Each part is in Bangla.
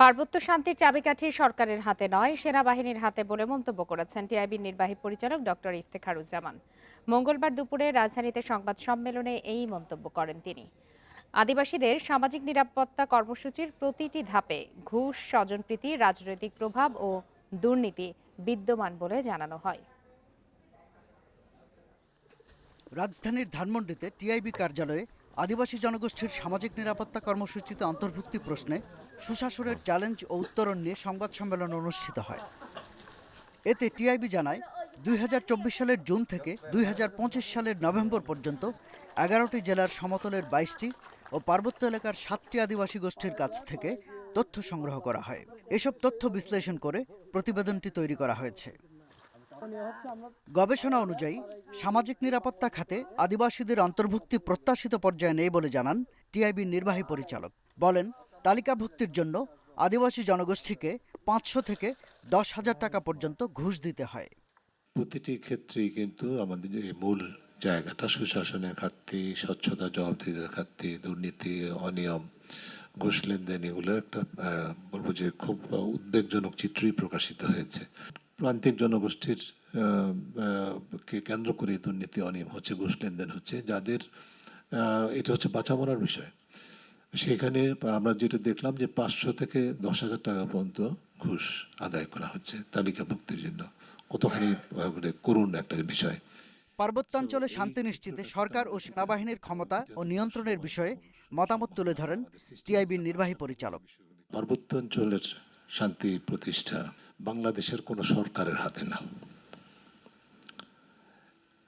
পার্বত্য শান্তির চাবিকাঠি সরকারের হাতে নয়, সেনাবাহিনীর হাতে বলে মন্তব্য করেছেন টিআইবির নির্বাহী পরিচালক ডক্টর ইফতেখারুজ্জামান। মঙ্গলবার দুপুরে রাজধানীতে সংবাদ সম্মেলনে এই মন্তব্য করেন তিনি। আদিবাসীদের সামাজিক নিরাপত্তা কর্মসূচির প্রতিটি ধাপে ঘুষ, স্বজনপ্রীতি, রাজনৈতিক প্রভাব ও দুর্নীতি বিদ্যমান বলে জানানো হয়। রাজধানীর ধানমন্ডিতে টিআইবি কার্যালয়ে আদিবাসী জনগোষ্ঠীর সামাজিক নিরাপত্তা কর্মসূচিতে অন্তর্ভুক্তি প্রশ্নে সুশাসনের চ্যালেঞ্জ ও উত্তরণ নিয়ে সংবাদ সম্মেলন অনুষ্ঠিত হয়। এতে টিআইবি জানায়, দুই হাজার চব্বিশ সালের জুন থেকে দুই হাজার পঁচিশ সালের নভেম্বর পর্যন্ত এগারোটি জেলার সমতলের বাইশটি ও পার্বত্য এলাকার সাতটি আদিবাসী গোষ্ঠীর কাছ থেকে তথ্য সংগ্রহ করা হয়। এসব তথ্য বিশ্লেষণ করে প্রতিবেদনটি তৈরি করা হয়েছে। গবেষণা অনুযায়ী, সামাজিক নিরাপত্তা খাতে আদিবাসীদের অন্তর্ভুক্তি প্রত্যাশিত পর্যায়ে নেই বলে জানান টিআইবির নির্বাহী পরিচালক। বলেন, তালিকাভুক্তির জন্য আদিবাসী জনগোষ্ঠীকে পাঁচশো থেকে দশ হাজার টাকা পর্যন্ত ঘুষ দিতে হয়। প্রতিটি ক্ষেত্রেই কিন্তু আমাদের যে মূল জায়গাটা, সুশাসনের ঘাটতি, স্বচ্ছতা জবাবদিহিতার ঘাটতি, দুর্নীতি, অনিয়ম, ঘুষ লেনদেন এগুলো একটা বলব যে খুব উদ্বেগজনক চিত্রই প্রকাশিত হয়েছে। প্রান্তিক জনগোষ্ঠীর কে কেন্দ্র করে দুর্নীতি অনিয়ম হচ্ছে ঘুষ লেনদেন হচ্ছে যাদের এটা হচ্ছে বাঁচা মরার বিষয়। সেখানে আমরা যেটা দেখলাম যে পাঁচশো থেকে দশ হাজার টাকা পর্যন্ত ঘুষ আদায় করা হচ্ছে তালিকাভুক্তির জন্য। কতখানি মানে করুণ একটা বিষয়। পার্বত্যাঞ্চলে শান্তি নিশ্চিতে সরকার ও সেনাবাহিনীর ক্ষমতা ও নিয়ন্ত্রণের বিষয়ে মতামত তুলে ধরেন টিআইবির নির্বাহী পরিচালক। পার্বত্য অঞ্চলের শান্তি প্রতিষ্ঠা বাংলাদেশের কোনো সরকারের হাতে না।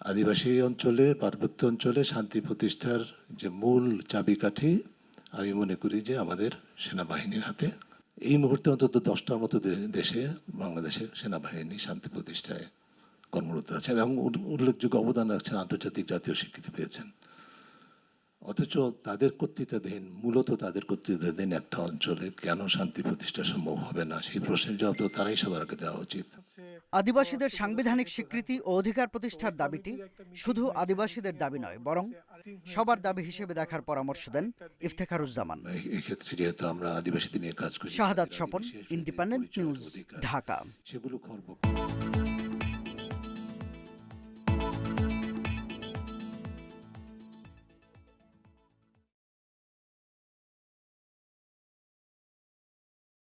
আদিবাসী অঞ্চলে, পার্বত্য অঞ্চলে শান্তি প্রতিষ্ঠার যে মূল চাবিকাঠি, আমি মনে করি যে আমাদের সেনাবাহিনীর হাতে। এই মুহূর্তে অন্তত দশটার মতো দেশে বাংলাদেশের সেনাবাহিনী শান্তি প্রতিষ্ঠায় কর্মরত আছেন এবং উল্লেখযোগ্য অবদান রাখছেন আন্তর্জাতিক জাতীয় স্বীকৃতি পেয়েছেন। অথচ তাদের কর্তৃত্বাধীন মূলত তাদের কর্তৃত্বাধীন একটা অঞ্চলে কেন শান্তি প্রতিষ্ঠা সম্ভব হবে না? সেই প্রশ্নের জবাব তো তারাই সবার আগে দেওয়া উচিত। আদিবাসীদের সাংবিধানিক স্বীকৃতি ও অধিকার প্রতিষ্ঠার দাবিটি শুধু আদিবাসীদের দাবি নয় বরং সবার দাবি হিসেবে দেখার পরামর্শ দেন ইফতেখারুজ্জামান। এই- এই ক্ষেত্রে যেহেতু আমরা আদিবাসীদের নিয়ে কাজ করি শাহাদাত স্বপন ইন্ডিপেন্ডেন্ট নিউজ ঢাকা। সেগুলো খর্ব